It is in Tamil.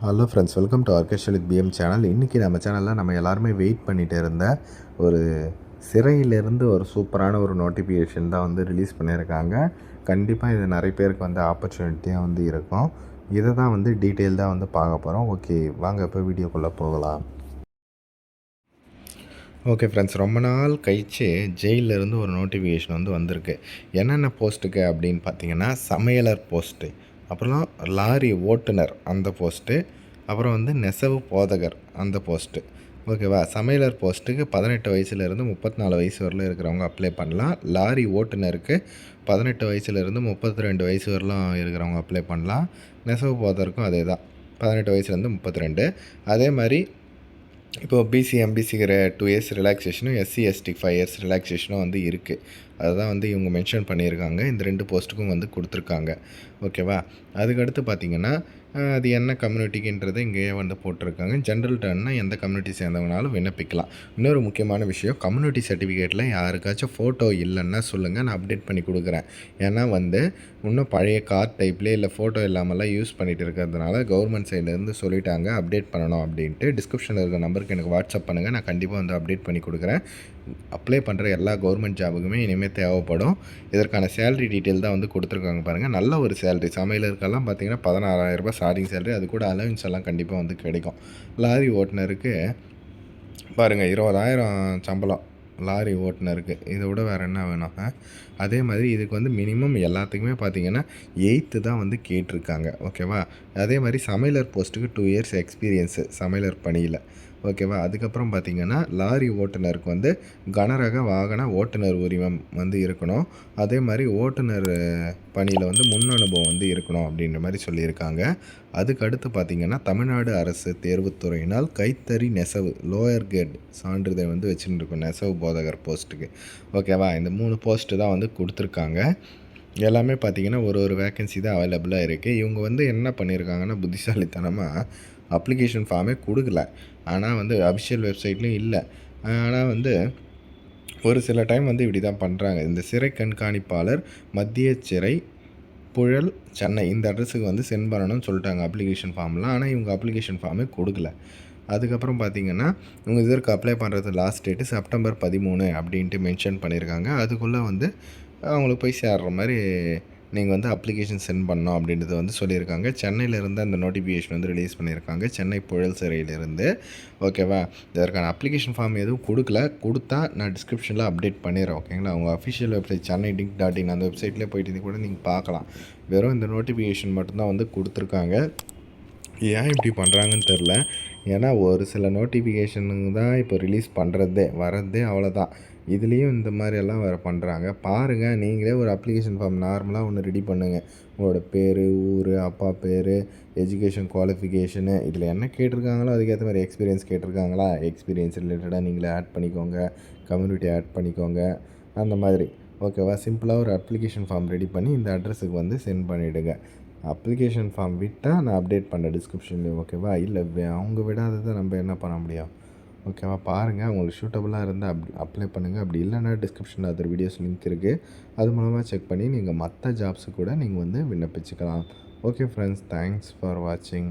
Hello friends welcome to orchestral PM channel இன்றைக்கி நம்ம சேனலில் நம்ம எல்லாருமே வெயிட் பண்ணிகிட்டு இருந்த ஒரு சிறையிலேருந்து ஒரு சூப்பரான ஒரு நோட்டிஃபிகேஷன் தான் வந்து ரிலீஸ் பண்ணியிருக்காங்க. கண்டிப்பாக இது நிறைய பேருக்கு வந்து ஆப்பர்ச்சுனிட்டியாக வந்து இருக்கும். இதை தான் வந்து டீட்டெயில்டாக வந்து பார்க்க போகிறோம் ஓகே வாங்க இப்போ வீடியோக்குள்ளே போகலாம். ஓகே ஃப்ரெண்ட்ஸ் ரொம்ப நாள் கழிச்சு ஜெயிலிருந்து ஒரு நோட்டிஃபிகேஷன் வந்து வந்திருக்கு. என்னென்ன போஸ்ட்டுக்கு அப்படின்னு பார்த்தீங்கன்னா சமையலர் போஸ்ட்டு அப்புறம் லாரி ஓட்டுநர் அந்த போஸ்ட்டு அப்புறம் வந்து நெசவு போதகர் அந்த போஸ்ட்டு. ஓகேவா? சமையலர் போஸ்ட்டுக்கு பதினெட்டு வயசுலேருந்து முப்பத்தி நாலு வயசு வரலும் இருக்கிறவங்க அப்ளை பண்ணலாம். லாரி ஓட்டுநருக்கு பதினெட்டு வயசுலேருந்து முப்பத்தி ரெண்டு வயசு வரலும் இருக்கிறவங்க அப்ளை பண்ணலாம். நெசவு போதருக்கும் அதே தான். பதினெட்டு வயசுலேருந்து முப்பத்தி ரெண்டு அதே மாதிரி இப்போ பிசி எம்பிசிக்கிற டூ இயர்ஸ் ரிலாக்ஸேஷனும் எஸ்சி எஸ்டி ஃபைவ் இயர்ஸ் ரிலாக்ஸேஷனும் வந்து இருக்குது அதுதான் வந்து இவங்க மென்ஷன் பண்ணியிருக்காங்க. இந்த ரெண்டு போஸ்ட்டுக்கும் வந்து கொடுத்துருக்காங்க. ஓகேவா அதுக்கடுத்து பார்த்தீங்கன்னா அது என்ன கம்யூனிட்டிக்குன்றதை இங்கேயே வந்து போட்டிருக்காங்க. ஜென்ரல் டர்ன்னா எந்த கம்யூனிட்டி சேர்ந்தவங்கனாலும் விண்ணப்பிக்கலாம். இன்னொரு முக்கியமான விஷயம் கம்யூனிட்டி சர்டிஃபிகேட்டில் யாருக்காச்சும் ஃபோட்டோ இல்லைன்னா சொல்லுங்கள் நான் அப்டேட் பண்ணி கொடுக்குறேன். ஏன்னா வந்து இன்னும் பழைய கார் டைப்லேயே இல்லை ஃபோட்டோ இல்லாமலாம் யூஸ் பண்ணிகிட்டு இருக்கிறதுனால கவர்மெண்ட் சைட்லேருந்து சொல்லிட்டாங்க அப்டேட் பண்ணணும் அப்படின்ட்டு. டிஸ்கிரிப்ஷனில் இருக்கிற நம்பருக்கு எனக்கு வாட்ஸ்அப் பண்ணுங்கள் நான் கண்டிப்பாக வந்து அப்டேட் பண்ணி கொடுக்குறேன். அப்ளை பண்ணுற எல்லா கவர்மெண்ட் ஜாபுக்குமே இனிமேல் தேவைப்படும். இதற்கான சேலரி டீட்டெயில் தான் வந்து கொடுத்துருக்காங்க பாருங்கள் நல்ல ஒரு சேலரி சமையலருக்கெல்லாம் பார்த்தீங்கன்னா பதினாறாயிரரூபா ஸ்டார்டிங் சேலரி அது கூட அலவன்ஸ் எல்லாம் கண்டிப்பாக வந்து கிடைக்கும். லாரி ஓட்டுநருக்கு பாருங்கள் இருபதாயிரம் சம்பளம் லாரி ஓட்டுனருக்கு. இதை விட வேறு என்ன வேணும்? அதே மாதிரி இதுக்கு வந்து மினிமம் எல்லாத்துக்குமே பார்த்தீங்கன்னா எயித்து தான் வந்து கேட்டிருக்காங்க. ஓகேவா அதே மாதிரி சமையலர் போஸ்ட்டுக்கு டூ இயர்ஸ் எக்ஸ்பீரியன்ஸு சமையலர் பணியில். ஓகேவா? அதுக்கப்புறம் பார்த்திங்கன்னா லாரி ஓட்டுநருக்கு வந்து கனரக வாகன ஓட்டுநர் உரிமம் வந்து இருக்கணும். அதே மாதிரி ஓட்டுநர் பணியில் வந்து முன் அனுபவம் வந்து இருக்கணும் அப்படின்ற மாதிரி சொல்லியிருக்காங்க. அதுக்கு அடுத்து பார்த்தீங்கன்னா தமிழ்நாடு அரசு தேர்வுத்துறையினால் கைத்தறி நெசவு லோயர் கேட் சான்றிதழ் வந்து வச்சுருந்துருக்கும் நெசவு போதகர் போஸ்ட்டுக்கு. ஓகேவா? இந்த மூணு போஸ்ட்டு தான் வந்து கொடுத்துருக்காங்க. எல்லாமே பார்த்தீங்கன்னா ஒரு ஒரு வேக்கன்சி தான் அவைலபிளாக இருக்குது இவங்க வந்து என்ன பண்ணியிருக்காங்கன்னா புத்திசாலித்தனமாக அப்ளிகேஷன் ஃபார்மே கொடுக்கல. ஆனால் வந்து அஃபிஷியல் வெப்சைட்லையும் இல்லை. ஆனால் வந்து ஒரு சில டைம் வந்து இப்படி தான் பண்ணுறாங்க இந்த சிறை கண்காணிப்பாளர் மத்திய சிறை புழல் சென்னை இந்த அட்ரஸுக்கு வந்து சென்ட் பண்ணணும்னு சொல்லிட்டாங்க அப்ளிகேஷன் ஃபார்ம்லாம் ஆனால் இவங்க அப்ளிகேஷன் ஃபார்மே கொடுக்கல. அதுக்கப்புறம் பார்த்தீங்கன்னா இவங்க இதற்கு அப்ளை பண்ணுறது லாஸ்ட் டேட்டு செப்டம்பர் பதிமூணு அப்படின்ட்டு மென்ஷன் பண்ணியிருக்காங்க அதுக்குள்ளே வந்து அவங்களுக்கு போய் சேர்ற மாதிரி நீங்கள் வந்து அப்ளிகேஷன் சென்ட் பண்ணோம் அப்படின்றத வந்து சொல்லியிருக்காங்க. சென்னையிலேருந்து அந்த நோட்டிஃபிகேஷன் வந்து ரிலீஸ் பண்ணியிருக்காங்க. சென்னை புழல் சிறையிலேருந்து. ஓகேவா இதற்கான அப்ளிகேஷன் ஃபார்ம் எதுவும் கொடுக்கல. கொடுத்தா நான் டிஸ்கிரிப்ஷனில் அப்டேட் பண்ணிடுறேன் ஓகேங்களா அவங்க official website Chennai think dot in அந்த வெப்சைட்லேயே போயிட்டு கூட நீங்கள் பார்க்கலாம். வெறும் இந்த நோட்டிஃபிகேஷன் மட்டும்தான் வந்து கொடுத்துருக்காங்க. ஏன் இப்படி பண்ணுறாங்கன்னு தெரில. ஏன்னா ஒரு சில நோட்டிஃபிகேஷனுங்க தான் இப்போ ரிலீஸ் பண்ணுறதே வரதே அவ்வளோதான் இதுலேயும் இந்த மாதிரி எல்லாம் வேறு பண்ணுறாங்க பாருங்கள் நீங்களே ஒரு அப்ளிகேஷன் ஃபார்ம் நார்மலாக ஒன்று ரெடி பண்ணுங்கள் உங்களோட பேர் ஊர் அப்பா பேர் எஜுகேஷன் குவாலிஃபிகேஷனு இதில் என்ன கேட்டிருக்காங்களோ அதுக்கேற்ற மாதிரி எக்ஸ்பீரியன்ஸ் கேட்டிருக்காங்களா? எக்ஸ்பீரியன்ஸ் ரிலேட்டடாக நீங்களே ஆட் பண்ணிக்கோங்க. கம்யூனிட்டி ஆட் பண்ணிக்கோங்க. அந்த மாதிரி. ஓகேவா சிம்பிளாக ஒரு அப்ளிகேஷன் ஃபார்ம் ரெடி பண்ணி இந்த அட்ரஸுக்கு வந்து சென்ட் பண்ணிவிடுங்க அப்ளிகேஷன் ஃபார்ம் விட்டால் நான் அப்டேட் பண்ண டிஸ்கிரிப்ஷன்லேயும் ஓகேவா இல்லை அவங்க விடாததை நம்ம என்ன பண்ண முடியும்? ஓகேவா பாருங்கள் உங்களுக்கு சூட்டபுளாக இருந்தால் அப் அப்ளை பண்ணுங்கள் அப்படி இல்லைன்னா டிஸ்கிரிப்ஷனில் அதர் வீடியோஸ் லிங்க் இருக்குது அது மூலமாக செக் பண்ணி நீங்கள் மற்ற ஜாப்ஸு கூட நீங்கள் வந்து விண்ணப்பிச்சுக்கலாம். ஓகே ஃப்ரெண்ட்ஸ் தேங்க்ஸ் ஃபார் வாட்சிங்